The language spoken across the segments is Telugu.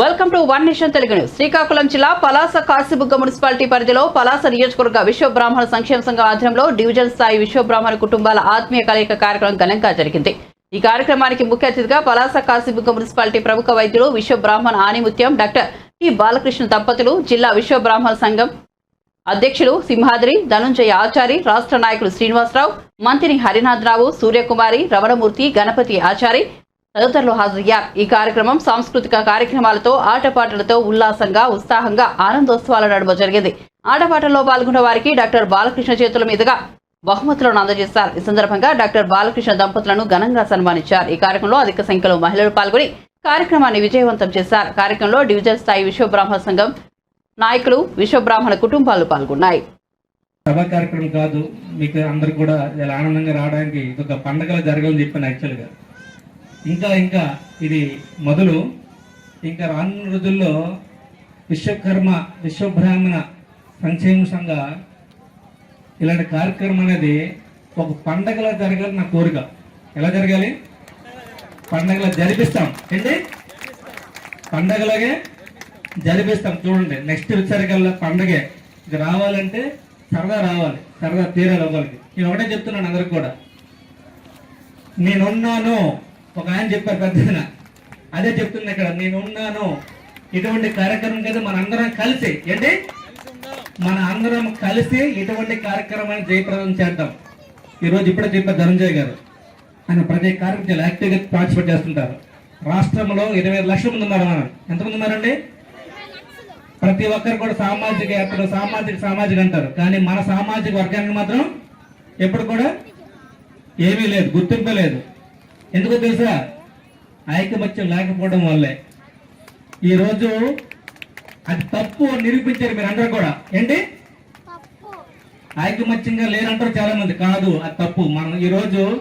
Welcome to one nation Telugu news. Srikakulam జిల్లా పలాస కాశీబుగ్గ మున్సిపాలిటీ పరిధిలో పలాస నియోజకవర్గ విశ్వ బ్రాహ్మణ సంక్షేమ సంఘం ఆధ్వర్యంలో డివిజన్ స్థాయి విశ్వ బ్రాహ్మణ కుటుంబాల ఆత్మీయ కలయిక కార్యక్రమం ఘనంగా జరిగింది. ఈ కార్యక్రమానికి ముఖ్య అతిథిగా పలాస కాశీబుగ్గ మున్సిపాలిటీ ప్రముఖ వైద్యులు విశ్వ బ్రాహ్మణ ఆనిముత్యం డాక్టర్ టి బాలకృష్ణ దంపతులు జిల్లా విశ్వ బ్రాహ్మణ సంఘం అధ్యక్షులు సింహాద్రి ధనుంజయ ఆచారి రాష్ట్ర నాయకులు శ్రీనివాసరావు మంత్రి హరినాథరావు సూర్యకుమారి రమణమూర్తి గణపతి ఆచారి తదితరులు హాజరయ్యారు. ఈ కార్యక్రమం సాంస్కృతిక కార్యక్రమాలతో ఆటపాటలతో ఉల్లాసంగా ఉత్సాహంగా ఆనందోత్సవాల నడుమ జరిగింది. ఆటపాటల్లో పాల్గొన్న వారికి డాక్టర్ బాలకృష్ణ చేతుల మీదుగా బహుమతులను అందజేశారు. ఈ సందర్భంగా డాక్టర్ బాలకృష్ణ దంపతులను ఘనంగా సన్మానించారు. ఈ కార్యక్రమంలో అధిక సంఖ్యలో మహిళలు పాల్గొని కార్యక్రమాన్ని విజయవంతం చేశారు. కార్యక్రమంలో డివిజన్ స్థాయి విశ్వ బ్రాహ్మణ సంఘం నాయకులు విశ్వ బ్రాహ్మణ కుటుంబాలు పాల్గొన్నాయి. సభా కార్యక్రమం కాదు మీకు అందరు కూడా ఇలా ఆనందంగా రావడానికి ఇది ఒక జరగాలని చెప్పాను యాక్చువల్గా. ఇంకా ఇంకా ఇది మొదలు. ఇంకా రానున్న రోజుల్లో విశ్వకర్మ విశ్వబ్రాహ్మణ సంక్షేమ సంఘ ఇలాంటి కార్యక్రమం అనేది ఒక పండగలా జరగాలి నా కోరిక. ఎలా జరగాలి? పండగలా జరిపిస్తాం. ఏంటి? పండగలాగే జరిపిస్తాం. చూడండి నెక్స్ట్ వచ్చేసరికల్లా పండగే. ఇది రావాలంటే సరదా రావాలి సరదా తీరాలి ఒకరికి. నేను ఒకటే చెప్తున్నాను అందరికి కూడా. నేనున్నాను. ఒక ఆయన చెప్పారు పెద్ద అదే చెప్తున్నా ఇక్కడ నేను ఉన్నాను ఇటువంటి కార్యక్రమం కదా మన అందరం కలిసి ఏంటి? మన అందరం కలిసి ఇటువంటి కార్యక్రమాన్ని జయప్రదం చేద్దాం. ఈరోజు ఇప్పుడే చెప్పారు ధనంజయ్ గారు. ఆయన ప్రతి కార్యక్రమం యాక్టివ్గా పార్టిసిపేట్ చేస్తుంటారు. రాష్ట్రంలో ఇరవై ఐదు లక్షల మంది ఉన్నారు మనం ఎంతమంది ఉన్నారండి? ప్రతి ఒక్కరు కూడా సామాజిక యాత్రలు సామాజిక సామాజిక అంటారు. కానీ మన సామాజిక వర్గానికి మాత్రం ఎప్పుడు కూడా ఏమీ లేదు గుర్తింపలేదు ఎందుకో తెలుసా? ఐకమత్యం లేకపోవడం వల్లే. ఈరోజు అది తప్పు అని నిరూపించారు మీరు అందరూ కూడా. ఏంటి? ఐకమత్యంగా లేరంటారు చాలా మంది కాదు అది తప్పు. మనం ఈ రోజు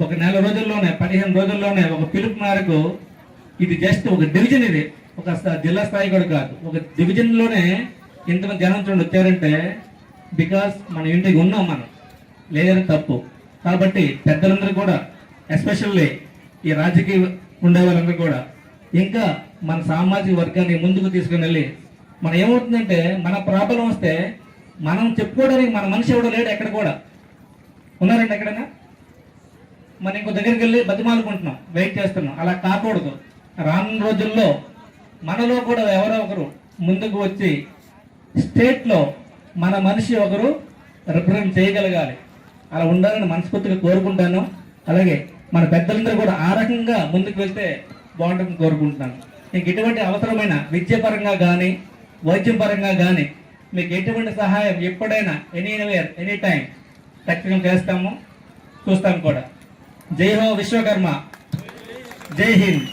ఒక నెల రోజుల్లోనే పదిహేను రోజుల్లోనే ఒక పిలుపు మేరకు ఇది జస్ట్ ఒక డివిజన్ ఇది. ఒక జిల్లా స్థాయి కూడా కాదు. ఒక డివిజన్లోనే ఇంతమంది జనం చూడండి వచ్చారంటే బికాస్ మన ఇంటికి ఉన్నాం మనం. లేదని తప్పు. కాబట్టి పెద్దలందరూ కూడా ఎస్పెషల్లీ ఈ రాజకీయ ఉండే వాళ్ళందరూ కూడా ఇంకా మన సామాజిక వర్గాన్ని ముందుకు తీసుకుని వెళ్ళి మనం ఏమవుతుందంటే మన ప్రాబ్లం వస్తే మనం చెప్పుకోవడానికి మన మనిషి ఎవడో లేడు ఎక్కడ కూడా. ఉన్నారండి ఎక్కడైనా? మనం ఇంకో దగ్గరికి వెళ్ళి బతిమాలుకుంటున్నాం వెయిట్ చేస్తున్నాం అలా కాకూడదు. రానున్న రోజుల్లో మనలో కూడా ఎవరో ఒకరు ముందుకు వచ్చి స్టేట్లో మన మనిషి ఒకరు రిప్రజెంట్ చేయగలగాలి. అలా ఉండాలని మనస్ఫూర్తిగా కోరుకుంటాను. అలాగే మన పెద్దలందరూ కూడా ఆ రకంగా ముందుకు వెళ్తే బాగుంటుందని కోరుకుంటున్నాను. మీకు ఎటువంటి అవసరమైన విద్యపరంగా కానీ వైద్యం పరంగా కానీ మీకు ఎటువంటి సహాయం ఎప్పుడైనా ఎనీవేర్ ఎనీ టైం ఖచ్చితంగా చేస్తాము చూస్తాం కూడా. జై హో విశ్వకర్మ. జై హింద్.